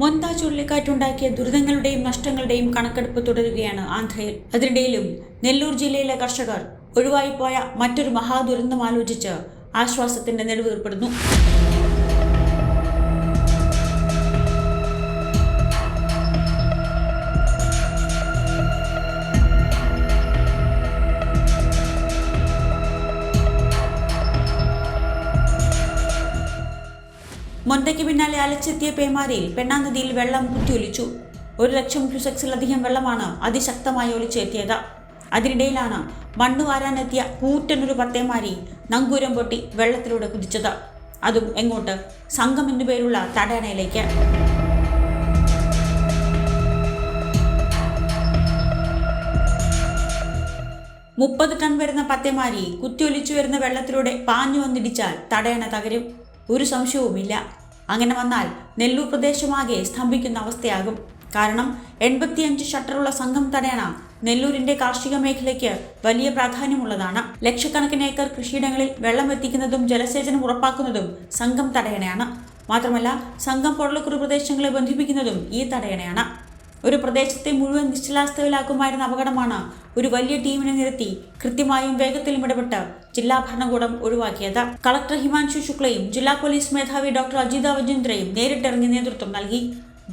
മൊന്ത ചുഴലിക്കാറ്റുണ്ടാക്കിയ ദുരിതങ്ങളുടെയും നഷ്ടങ്ങളുടെയും കണക്കെടുപ്പ് തുടരുകയാണ് ആന്ധ്രയിൽ. അതിനിടയിലും നെല്ലൂർ ജില്ലയിലെ കർഷകർ ഒഴിവായിപ്പോയ മറ്റൊരു മഹാദുരന്തം ആലോചിച്ച് ആശ്വാസത്തിന്റെ നെടുവീർപ്പെടുന്നു. മൊന്തയ്ക്ക് പിന്നാലെ അലച്ചെത്തിയ പേമാരിയിൽ പെണ്ണാനദിയിൽ വെള്ളം കുത്തിയൊലിച്ചു. ഒരു ലക്ഷം ക്യൂസെക്സിലധികം വെള്ളമാണ് അതിശക്തമായി ഒലിച്ചെത്തിയത്. അതിനിടയിലാണ് മണ്ണ് വാരാനെത്തിയ കൂറ്റനൊരു പത്തേമാരി നങ്കൂരം പൊട്ടി വെള്ളത്തിലൂടെ കുതിച്ചത്. അതും എങ്ങോട്ട്? സംഘം എന്നു പേരുള്ള തടയണയിലേക്ക്. മുപ്പത് ടൺ വരുന്ന പത്തേമാരി കുത്തിയൊലിച്ചു വരുന്ന വെള്ളത്തിലൂടെ പാഞ്ഞു വന്നിടിച്ചാൽ തടയണ തകരും. ഒരു സംശയവുമില്ല. അങ്ങനെ വന്നാൽ നെല്ലൂർ പ്രദേശമാകെ സ്തംഭിക്കുന്ന അവസ്ഥയാകും. കാരണം എൺപത്തിയഞ്ച് ഷട്ടറുള്ള സംഘം തടയണ നെല്ലൂരിന്റെ കാർഷിക മേഖലയ്ക്ക് വലിയ പ്രാധാന്യമുള്ളതാണ്. ലക്ഷക്കണക്കിന് ഏക്കർ കൃഷിയിടങ്ങളിൽ വെള്ളം എത്തിക്കുന്നതും ജലസേചനം ഉറപ്പാക്കുന്നതും സംഘം തടയണയാണ്. മാത്രമല്ല സംഘം പൊള്ളക്കുറി പ്രദേശങ്ങളെ ബന്ധിപ്പിക്കുന്നതും ഈ തടയണയാണ്. ഒരു പ്രദേശത്തെ മുഴുവൻ നിശ്ചലാസ്ഥയിലാക്കുമായിരുന്ന അപകടമാണ് ഒരു വലിയ ടീമിനെ നിരത്തി കൃത്യമായും വേഗത്തിലും ഇടപെട്ട് ജില്ലാ ഭരണകൂടം ഒഴിവാക്കിയത്. കളക്ടർ ഹിമാൻഷു ശുക്ലയും ജില്ലാ പോലീസ് മേധാവി ഡോക്ടർ അജിത വജേന്ദ്രയും നേരിട്ടിറങ്ങി നേതൃത്വം നൽകി.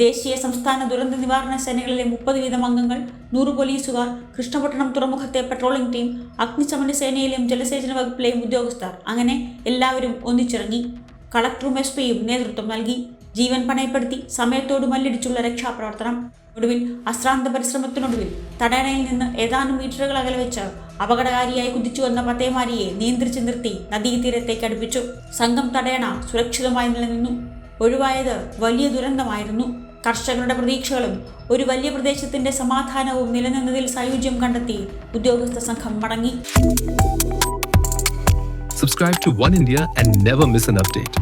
ദേശീയ സംസ്ഥാന ദുരന്ത നിവാരണ സേനകളിലെ മുപ്പത് വീതം അംഗങ്ങൾ നൂറ് പോലീസുകാർ കൃഷ്ണപട്ടണം തുറമുഖത്തെ പെട്രോളിംഗ് ടീം അഗ്നിശമന സേനയിലെയും ജലസേചന വകുപ്പിലെയും ഉദ്യോഗസ്ഥർ അങ്ങനെ എല്ലാവരും ഒന്നിച്ചിറങ്ങി. കളക്ടറും എസ് പിയും നേതൃത്വം നൽകി. ജീവൻ പണയപ്പെടുത്തി സമയത്തോട് മല്ലിടിച്ചുള്ള രക്ഷാപ്രവർത്തനം. ഒടുവിൽ അശ്രാന്ത പരിശ്രമത്തിനൊടുവിൽ തടയണയിൽ നിന്ന് ഏതാനും മീറ്ററുകൾ അകലെ വെച്ച് അപകടകാരിയായി കുതിച്ചു വന്ന പത്തേമാരിയെ നിയന്ത്രിച്ചു നിർത്തി നദീതീരത്തേക്ക് അടുപ്പിച്ചു. സംഘം തടയണ സുരക്ഷിതമായി നിലനിന്നു. ഒഴിവായത് വലിയ ദുരന്തമായിരുന്നു. കർഷകരുടെ പ്രതീക്ഷകളും ഒരു വലിയ പ്രദേശത്തിന്റെ സമാധാനവും നിലനിന്നതിൽ സായുജ്യം കണ്ടെത്തി ഉദ്യോഗസ്ഥ സംഘം മടങ്ങി. Subscribe to One India and never miss an update.